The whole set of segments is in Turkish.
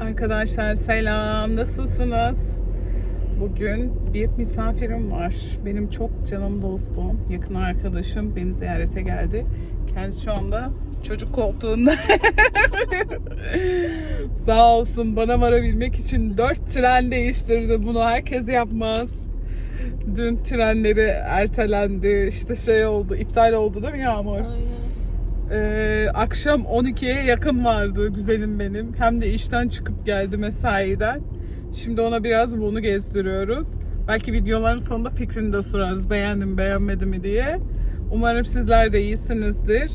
Arkadaşlar selam, nasılsınız? Bugün bir misafirim var. Benim çok canım dostum, yakın arkadaşım beni ziyarete geldi. Kendisi şu anda çocuk koltuğunda. Sağ olsun bana varabilmek için dört tren değiştirdi. Bunu herkes yapmaz. Dün trenleri ertelendi, işte şey oldu, iptal oldu değil mi Yağmur? Ee, akşam 12'ye yakın vardı güzelim benim. Hem de işten çıkıp geldi mesaiden. Şimdi ona biraz bunu gezdiriyoruz. Belki videoların sonunda fikrini de sorarız. Beğendim beğenmedi mi diye. Umarım sizler de iyisinizdir.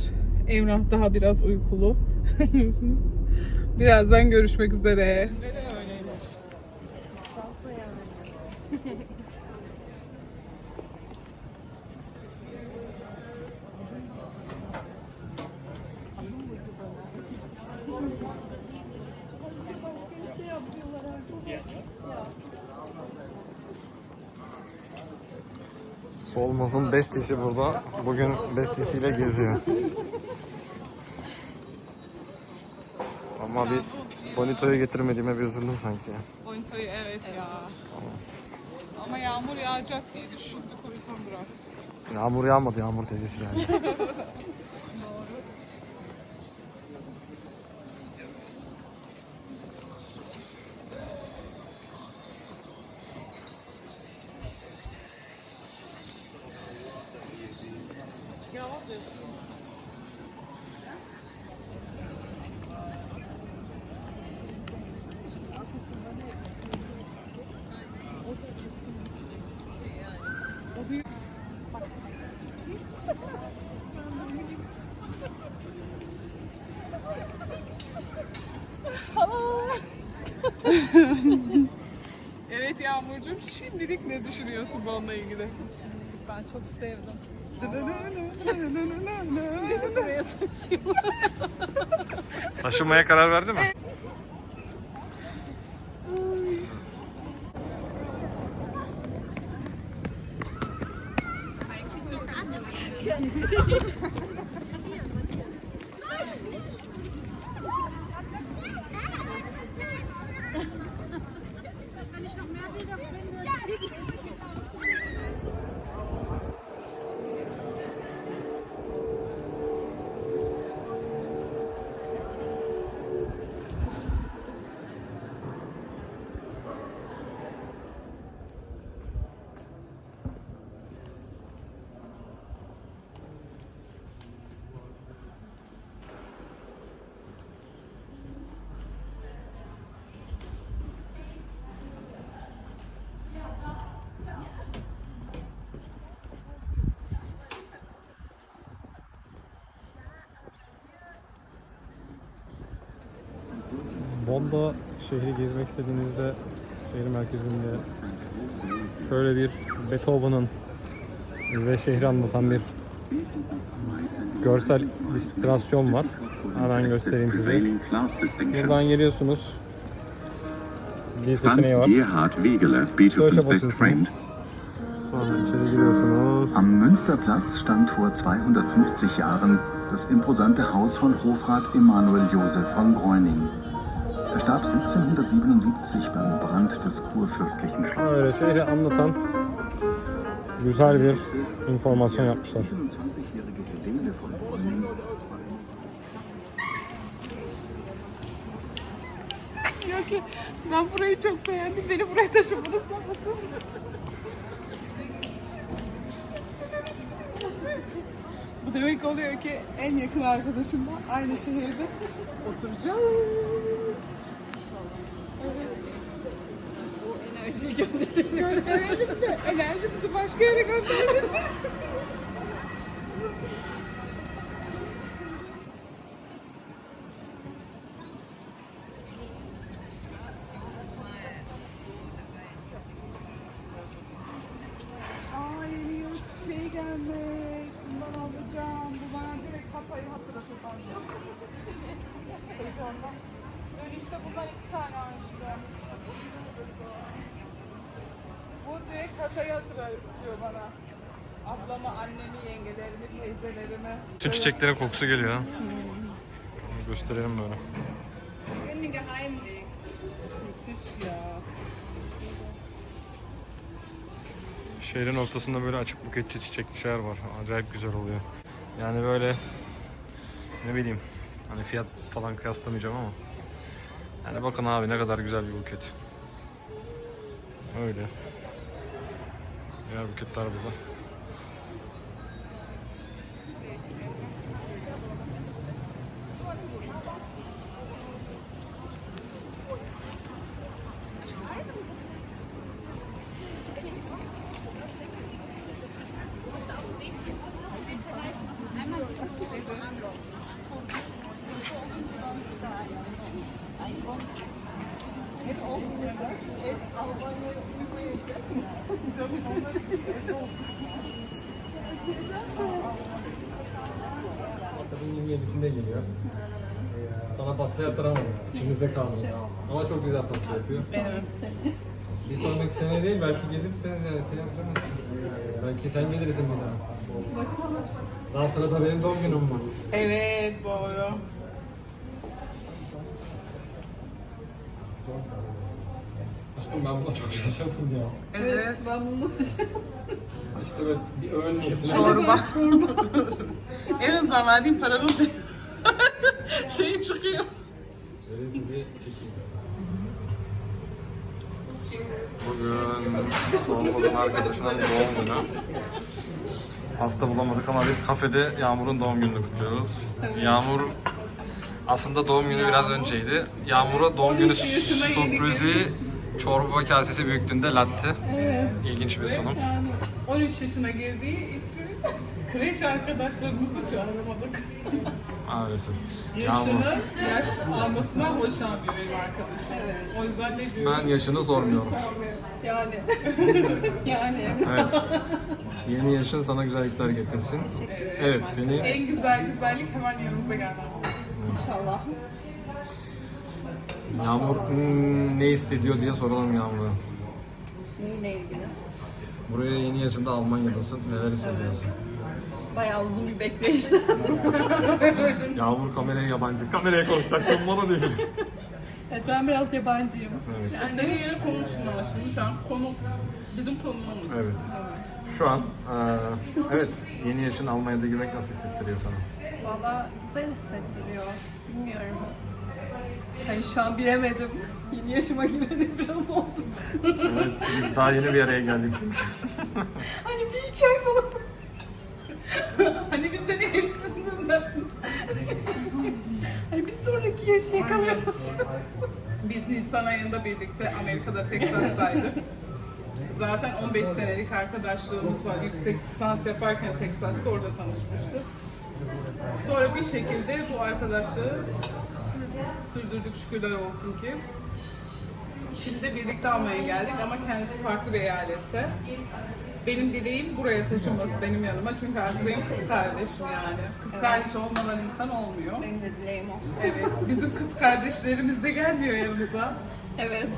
Emrah daha biraz uykulu. Birazdan görüşmek üzere. Solmaz'ın bestesi burada. Bugün bestesiyle geziyor. Ama bir Bonito'yu getirmediğime bir üzüldüm sanki. Bonito'yu evet ya. Ama yağmur yağacak diye düşündük o yüzden bırak. Yağmur yağmadı, yağmur teyzesi geldi. Evet Yağmurcuğum şimdilik ne düşünüyorsun bununla ilgili? Ben çok sevdim. Taşınmaya karar verdi mi? Bond'a şehri gezmek istediğinizde şehir merkezinde şöyle bir Beethoven'ın ve şehri anlatan bir görsel illüstrasyon var. Hemen göstereyim size. Buradan geliyorsunuz. Franz seçeneği var. Gerhard Wegeler, Beethovens Deutscher best friend. Am Münsterplatz stand vor 250 Jahren das imposante Haus von Hofrat Emanuel Joseph von Bräuning. Er starb 1777 beim Brand des kurfürstlichen Schlosses. Öyle şehri anlatan güzel bir informasyon yapmışlar. 27-jährige Helene von Bräuning Diyor ben burayı çok beğendim. Beni buraya taşımanız lazım. Bu demek oluyor ki en yakın arkadaşımla aynı şehirde oturacağım. Enerjiyi gönderelim. Gönderelim de enerjimizi başka yere göndermesin. Bütün çiçeklerin kokusu geliyor. Gösterelim böyle. Müthiş ya. Şehrin ortasında böyle açık buketli çiçekler var. Acayip güzel oluyor. Yani böyle ne bileyim hani fiyat falan kıyaslamayacağım ama yani bakın abi ne kadar güzel bir buket. Öyle. Diğer buketler burada. Tabii 27'sinde geliyor. Sana pasta yaptıramadım. İçimizde kaldı. Ama çok güzel pasta yapıyor. Bir sonraki sene değil belki gelirseniz yani yapamazsın. Belki sen gelirsin bir daha. Daha sırada benim doğum günüm var. Evet doğru. Aşkım ben buna çok şaşırdım ya. Evet. Ben bunu nasıl İşte böyle bir öğün niyetine. Çorba. en azından verdiğim paranın şeyi çıkıyor. Şöyle sizi çekeyim. Bugün Solmaz'ın arkadaşının doğum günü. Pasta bulamadık ama bir kafede Yağmur'un doğum gününü kutluyoruz. Yağmur aslında doğum günü biraz önceydi. Yağmur'a doğum günü 13 yaşına yeni sürprizi çorba kasesi büyüklüğünde latte. İlginç bir sunum. Yani 13 yaşına girdiği için kreş arkadaşlarımızı çağıramadık. Maalesef. Yaşını, yaş almasından hoşlanmıyor benim arkadaşım. O yüzden ne diyorum? Ben yaşını sormuyorum. Yani. yani. Evet. Yeni yaşın sana güzellikler getirsin. Evet seni En güzel güzellik hemen yanımıza geldi. İnşallah. Yağmur hmm, ne hissediyor diye soralım Yağmur'a. Neyle ilgili? Buraya yeni yaşında Almanya'dasın. Neler hissediyorsun? Bayağı uzun bir bekleyişten. Yağmur kameraya yabancı. Kameraya konuşacaksın bana değil. evet ben biraz yabancıyım. Evet. İstediğin yere konuşsun ama şimdi şu an konu bizim konuğumuz. Evet. Şu an eee, evet yeni yaşın Almanya'da girmek nasıl hissettiriyor sana? Valla güzel hissettiriyor. Bilmiyorum. Hani şu an bilemedim. Yeni yaşıma gireli biraz oldu. Evet, biz daha yeni bir araya geldik çünkü. hani bir üç ay falan. Hani biz seni geçtiğinde Hani bir sonraki yaşı yakalıyoruz. Biz Nisan ayında birlikte Amerika'da Texas'taydık. Zaten 15 senelik arkadaşlığımız var. Yüksek lisans yaparken Texas'ta orada tanışmıştık. Sonra bir şekilde bu arkadaşlığı sürdürdük şükürler olsun ki. Şimdi birlikte almaya geldik ama kendisi farklı bir eyalette. Benim dileğim buraya taşınması benim yanıma çünkü artık benim kız kardeşim yani. Kız kardeş olmadan insan olmuyor. Benim de dileğim o. Evet, bizim kız kardeşlerimiz de gelmiyor yanımıza. Evet.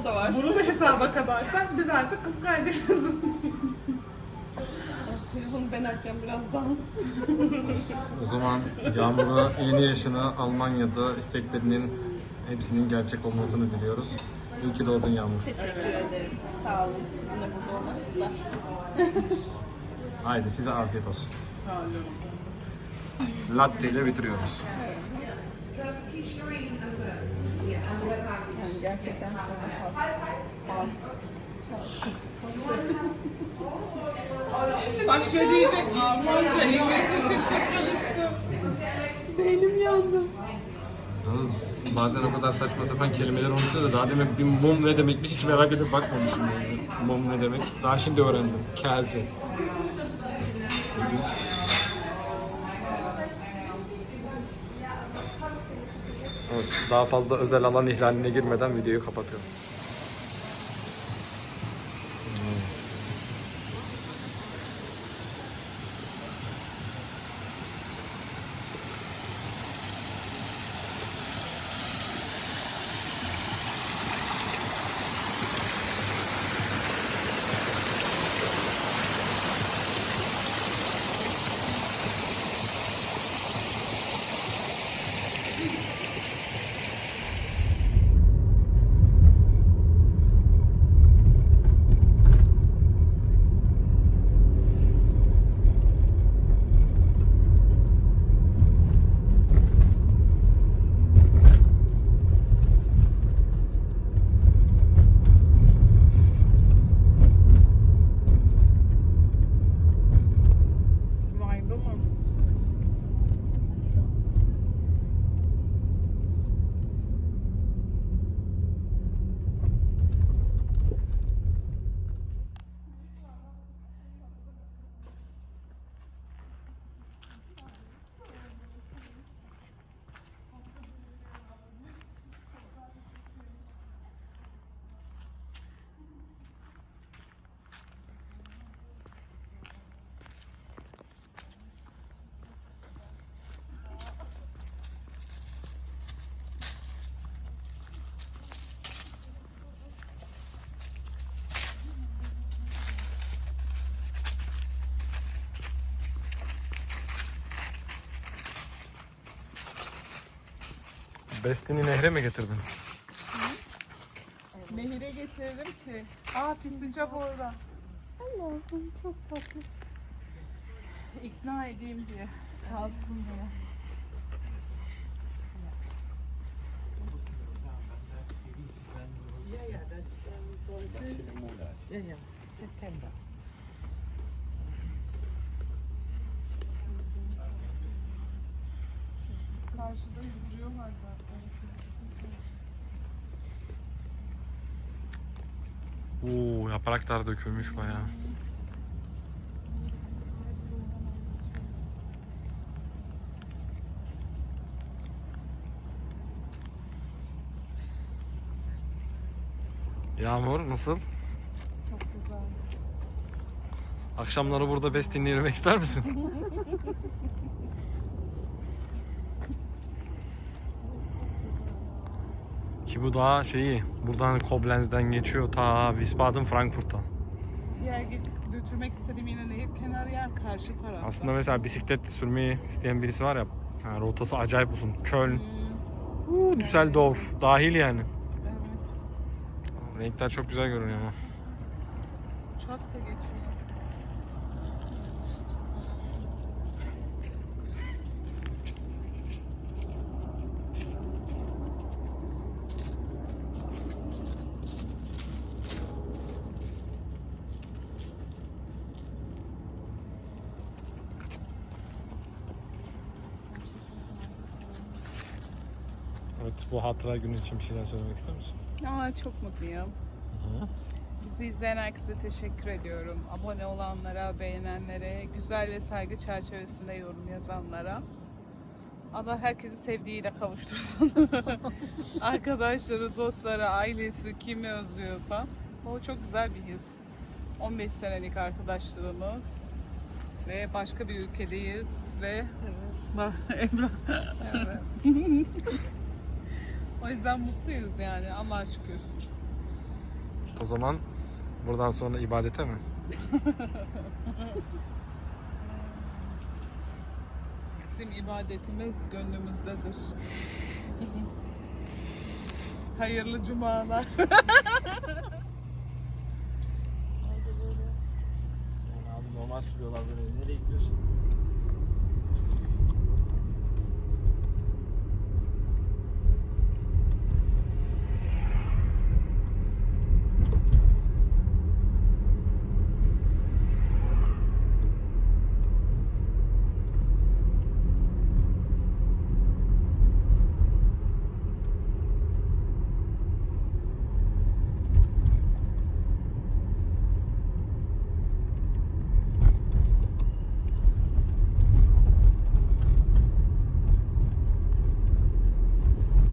O da var. Bunu da hesaba katarsak biz artık kız kardeşiz. Ben açacağım birazdan. O zaman Yağmur'a yeni yaşına Almanya'da isteklerinin hepsinin gerçek olmasını diliyoruz. İyi ki doğdun Yağmur. Teşekkür ederim. Sağ olun. Sizinle burada olmak güzel. Haydi size afiyet olsun. Sağ olun. Latte ile bitiriyoruz. Yani gerçekten sana fazla. Bak şey diyecek Almanca, İngilizce, Türkçe karıştı. Beynim yandı. Yalnız bazen o kadar saçma sapan kelimeler unutuyor da daha demin bir mum ne demekmiş hiç merak edip bakmamışım. Yani. Mum ne demek? Daha şimdi öğrendim. İlginç. Evet, daha fazla özel alan ihlaline girmeden videoyu kapatıyorum. Bestini nehre mi getirdin? Nehire getirdim ki. Aa sincap orada. Allah'ım çok tatlı. İkna edeyim diye. Kalsın diye. Karşıda yürüyorlar zaten. Oo yapraklar dökülmüş bayağı. Yağmur nasıl? Çok güzel. Akşamları burada Bestin'le yürümek ister misin? Ki bu daha şeyi, buradan Koblenz'den geçiyor ta Wiesbaden Frankfurt'a. Diğer git- götürmek istediğim yine nehir kenarı yer karşı tarafta. Aslında mesela bisiklet sürmeyi isteyen birisi var ya, yani rotası acayip uzun. Köln, Hmm, uuu, Düsseldorf dahil yani. evet. Renkler çok güzel görünüyor ama. Uçak da geçiyor. Evet bu hatıra günü için bir şeyler söylemek ister misin? Aa, çok mutluyum. Bizi izleyen herkese teşekkür ediyorum. Abone olanlara, beğenenlere, güzel ve saygı çerçevesinde yorum yazanlara. Allah herkesi sevdiğiyle kavuştursun. Arkadaşları, dostları, ailesi, kimi özlüyorsa. O çok güzel bir his. 15 senelik arkadaşlığımız ve başka bir ülkedeyiz ve Bak, Emrah. o yüzden mutluyuz yani Allah'a şükür. O zaman buradan sonra ibadete mi? Bizim ibadetimiz gönlümüzdedir. Hayırlı cumalar. abi normal sürüyorlar böyle. Nereye gidiyorsun?